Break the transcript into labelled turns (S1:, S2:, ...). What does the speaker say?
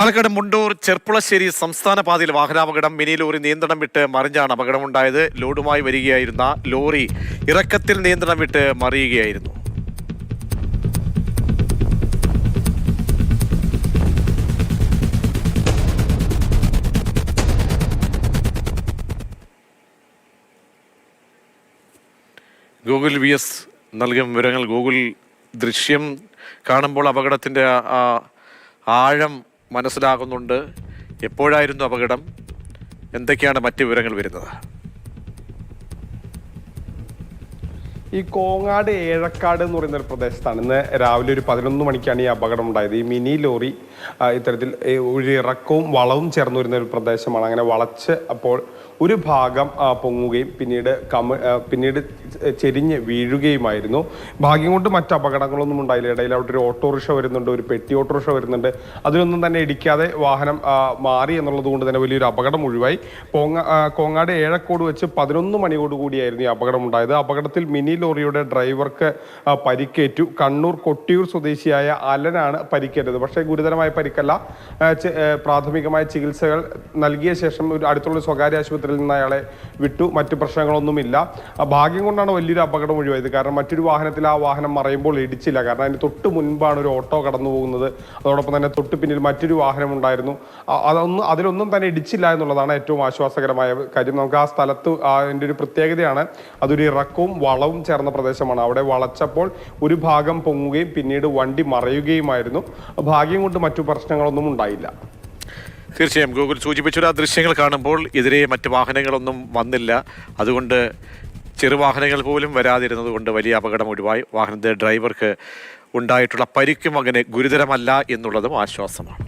S1: പാലക്കാട് മുണ്ടൂർ ചെർപ്പുളശ്ശേരി സംസ്ഥാന പാതയിൽ വാഹനാപകടം mini lorry നിയന്ത്രണം വിട്ട് മറിഞ്ഞാണ് അപകടമുണ്ടായത്. ലോഡുമായി വരികയായിരുന്ന ലോറി ഇറക്കത്തിൽ നിയന്ത്രണം വിട്ട് മറിയുകയായിരുന്നു. ഗൂഗിൾ വി എസ് നൽകിയ വിവരങ്ങൾ ഗൂഗിൾ ദൃശ്യം കാണുമ്പോൾ അപകടത്തിന്റെ ആഴം മനസ്സിലാകുന്നുണ്ട്. എപ്പോഴായിരുന്നു അപകടം? എന്തൊക്കെയാണ് മറ്റു വിവരങ്ങൾ വരുന്നത്?
S2: ഈ കോങ്ങാട് ഏഴക്കാട് എന്ന് പറയുന്ന ഒരു പ്രദേശത്താണ്. ഇന്ന് രാവിലെ ഒരു പതിനൊന്ന് മണിക്കാണ് ഈ അപകടം ഉണ്ടായത് ഈ മിനി ലോറി ഇത്തരത്തിൽ ഒരു ഇറക്കവും വളവും ചേർന്ന് വരുന്ന ഒരു പ്രദേശമാണ്. അങ്ങനെ വളച്ച് അപ്പോൾ ഒരു ഭാഗം പൊങ്ങുകയും പിന്നീട് കമ പിന്നീട് ചെരിഞ്ഞ് വീഴുകയുമായിരുന്നു. ഭാഗ്യം കൊണ്ട് മറ്റ് അപകടങ്ങളൊന്നും ഉണ്ടായില്ല. ഇടയിൽ അവിടെ ഒരു ഓട്ടോറിക്ഷ വരുന്നുണ്ട് ഒരു പെട്ടി ഓട്ടോറിക്ഷ വരുന്നുണ്ട്. അതിലൊന്നും തന്നെ ഇടിക്കാതെ വാഹനം മാറി എന്നുള്ളത് കൊണ്ട് തന്നെ വലിയൊരു അപകടം ഒഴിവായി. പോങ്ങ കോങ്ങാട് ഏഴക്കോട് വെച്ച് പതിനൊന്ന് മണിയോട് കൂടിയായിരുന്നു ഈ അപകടം ഉണ്ടായത് അപകടത്തിൽ മിനി ലോറിയുടെ ഡ്രൈവർക്ക് പരിക്കേറ്റു. കണ്ണൂർ കൊട്ടിയൂർ സ്വദേശിയായ അലനാണ് പരിക്കേറ്റത്. പക്ഷേ ഗുരുതരമായ പരിക്കല്ല. പ്രാഥമികമായ ചികിത്സകൾ നൽകിയ ശേഷം ഒരു അടുത്തുള്ള സ്വകാര്യ ആശുപത്രിയിൽ നിന്ന് അയാളെ വിട്ടു. മറ്റ് പ്രശ്നങ്ങളൊന്നുമില്ല. ഭാഗ്യം കൊണ്ടാണ് വലിയൊരു അപകടം ഒഴിവായത്. കാരണം മറ്റൊരു വാഹനത്തിൽ ആ വാഹനം മറയുമ്പോൾ ഇടിച്ചില്ല. കാരണം അതിന് തൊട്ട് മുൻപാണ് ഒരു ഓട്ടോ കടന്നു പോകുന്നത്. അതോടൊപ്പം തന്നെ തൊട്ട് പിന്നിൽ മറ്റൊരു വാഹനം ഉണ്ടായിരുന്നു. അതൊന്നും അതിലൊന്നും തന്നെ ഇടിച്ചില്ല എന്നുള്ളതാണ് ഏറ്റവും ആശ്വാസകരമായ കാര്യം. നമുക്ക് ആ സ്ഥലത്ത് അതിന്റെ ഒരു പ്രത്യേകതയാണ്. അതൊരു ഇറക്കവും വളവും ചേർന്ന പ്രദേശമാണ്. അവിടെ വളച്ചപ്പോൾ ഒരു ഭാഗം പൊങ്ങുകയും പിന്നീട് വണ്ടി മറയുകയുമായിരുന്നു. ഭാഗ്യം കൊണ്ട് മറ്റു പ്രശ്നങ്ങളൊന്നും ഉണ്ടായില്ല.
S1: തീർച്ചയായും ഗൂഗിൾ സൂചിപ്പിച്ചൊരു ആ ദൃശ്യങ്ങൾ കാണുമ്പോൾ എതിരെ മറ്റ് വാഹനങ്ങളൊന്നും വന്നില്ല. അതുകൊണ്ട് ചെറുവാഹനങ്ങൾ പോലും വരാതിരുന്നത് കൊണ്ട് വലിയ അപകടം ഒഴിവായി. വാഹനത്തിന്റെ ഡ്രൈവർക്ക് ഉണ്ടായിട്ടുള്ള പരിക്കും അങ്ങനെ ഗുരുതരമല്ല എന്നുള്ളതും ആശ്വാസമാണ്.